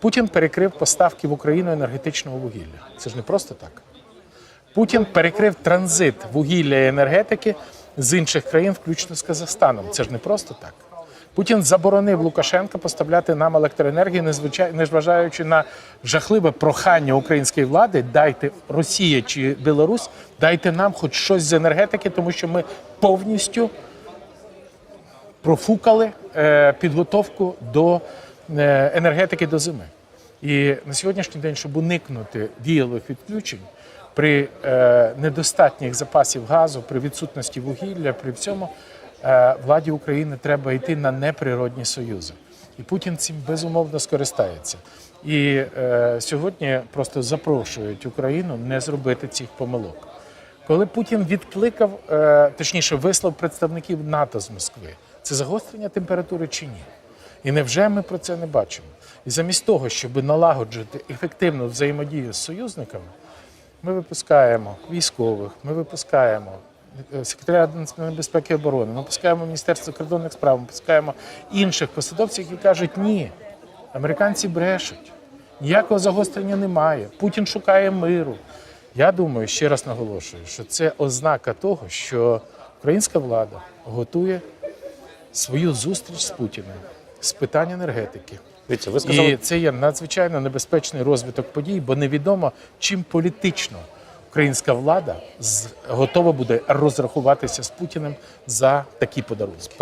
Путін перекрив поставки в Україну енергетичного вугілля. Це ж не просто так. Путін перекрив транзит вугілля і енергетики з інших країн, включно з Казахстаном. Це ж не просто так. Путін заборонив Лукашенка поставляти нам електроенергію, незважаючи на жахливе прохання української влади, дайте Росія чи Білорусь, дайте нам хоч щось з енергетики, тому що ми повністю профукали е, підготовку до енергетики до зими. І на сьогоднішній день, щоб уникнути дієвих відключень при е, недостатніх запасів газу, при відсутності вугілля, при всьому е, владі України треба йти на неприродні союзи. І Путін цим безумовно скористається. І е, сьогодні просто запрошують Україну не зробити цих помилок. Коли Путін відкликав, е, точніше, вислав представників НАТО з Москви, це загострення температури чи ні? І невже ми про це не бачимо? І замість того, щоб налагоджувати ефективну взаємодію з союзниками, ми випускаємо військових, ми випускаємо е, секретаря національної безпеки і оборони, ми випускаємо Міністерство закордонних справ, ми випускаємо інших посадовців, які кажуть, ні, американці брешуть, ніякого загострення немає. Путін шукає миру. Я думаю, ще раз наголошую, що це ознака того, що українська влада готує свою зустріч з Путіним з питань енергетики. Дивіться, ви сказали, І це є надзвичайно небезпечний розвиток подій, бо невідомо, чим політично українська влада готова буде розрахуватися з Путіним за такі подарунки.